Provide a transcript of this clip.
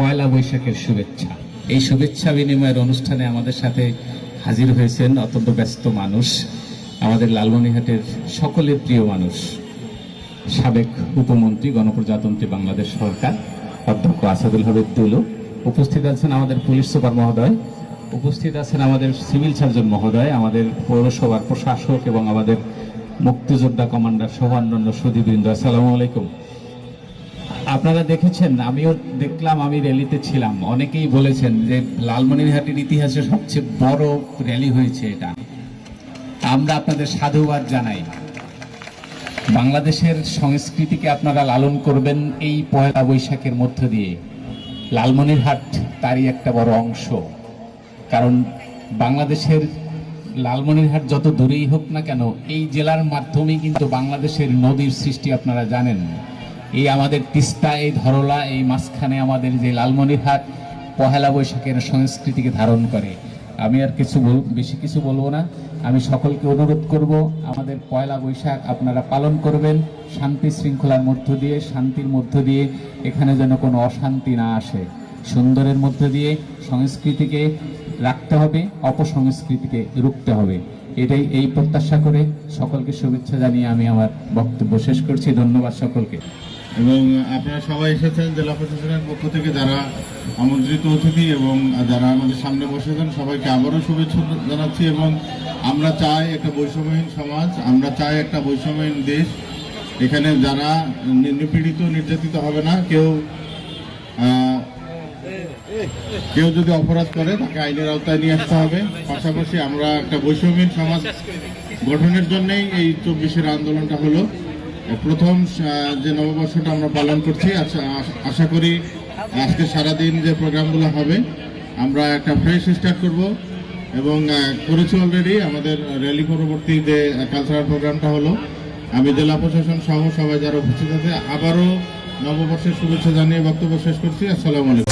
পয়লা বৈশাখের শুভেচ্ছা। এই শুভেচ্ছা বিনিময়ের অনুষ্ঠানে আমাদের সাথে হাজির হয়েছেন অত্যন্ত ব্যস্ত মানুষ, আমাদের লালমনিহাটের সকলের প্রিয় মানুষ, সাবেক উপমন্ত্রী, গণপ্রজাতন্ত্রী বাংলাদেশ সরকার, অধ্যক্ষ আসাদুল হাবিব দুলু উপস্থিত আছেন আমাদের পুলিশ সুপার মহোদয়, উপস্থিত আছেন আমাদের সিভিল সার্জন মহোদয়, আমাদের পৌরসভার প্রশাসক এবং আমাদের মুক্তিযোদ্ধা কমান্ডার সহ অন্যান্য সুদীবৃন্দ আসসালামু আলাইকুম। আপনারা দেখেছেন, আমিও দেখলাম, আমি র্যালিতে ছিলাম। অনেকেই বলেছেন যে লালমনিরহাটের ইতিহাসে সবচেয়ে বড় র্যালি হয়েছে এটা। আমরা আপনাদের সাধুবাদ জানাই। বাংলাদেশের সংস্কৃতিকে আপনারা লালন করবেন এই পয়লা বৈশাখের মধ্য দিয়ে। লালমনিরহাট তারই একটা বড় অংশ। কারণ বাংলাদেশের লালমনিরহাট যত দূরেই হোক না কেন, এই জেলার মাধ্যমেই কিন্তু বাংলাদেশের নদীর সৃষ্টি আপনারা জানেন। এই আমাদের তিস্তা, এই ধরলা, এই মাঝখানে আমাদের যে লালমনিরহাট পহেলা বৈশাখের সংস্কৃতিকে ধারণ করে। আমি আর কিছু বেশি কিছু বলব না। আমি সকলকে অনুরোধ করব, আমাদের পয়লা বৈশাখ আপনারা পালন করবেন, শান্তি শৃঙ্খলার মধ্য দিয়ে, শান্তির মধ্য দিয়ে, এখানে যেন কোনো অশান্তি না আসে। সুন্দরের মধ্য দিয়ে সংস্কৃতিকে রাখতে হবে, অপসংস্কৃতিকে রুখতে হবে। এটাই এই প্রত্যাশা করে সকলকে শুভেচ্ছা জানিয়ে আমি আমার বক্তব্য শেষ করছি। ধন্যবাদ সকলকে। এবং আপনারা সবাই এসেছেন, জেলা প্রশাসনের পক্ষ থেকে যারা আমন্ত্রিত অতিথি এবং যারা আমাদের সামনে বসেছেন, সবাইকে আবারও শুভেচ্ছা জানাচ্ছি এবং আমরা চাই একটা বৈষম্যহীন সমাজ, আমরা চাই একটা বৈষম্যহীন দেশ। এখানে যারা নিপীড়িত, নির্যাতিত হবে না, কেউ কেউ যদি অপরাধ করে, তাকে আইনের আওতায় নিয়ে আসতে হবে। পাশাপাশি আমরা একটা বৈষম্যহীন সমাজ গঠনের জন্যই এই চব্বিশের আন্দোলনটা হলো। প্রথম যে নববর্ষটা আমরা পালন করছি আশা আশা- আশা করি আজকে সারাদিন যে প্রোগ্রামগুলো হবে, আমরা একটা ফ্রেশ স্টার্ট করব এবং করেছি অলরেডি আমাদের র্যালি পরবর্তী যে কালচারাল প্রোগ্রামটা হলো, আমি জেলা প্রশাসন সহ সবাই যারা উপস্থিত আছে, আবারও নববর্ষের শুভেচ্ছা জানিয়ে বক্তব্য শেষ করছি। আসসালামু আলাইকুম।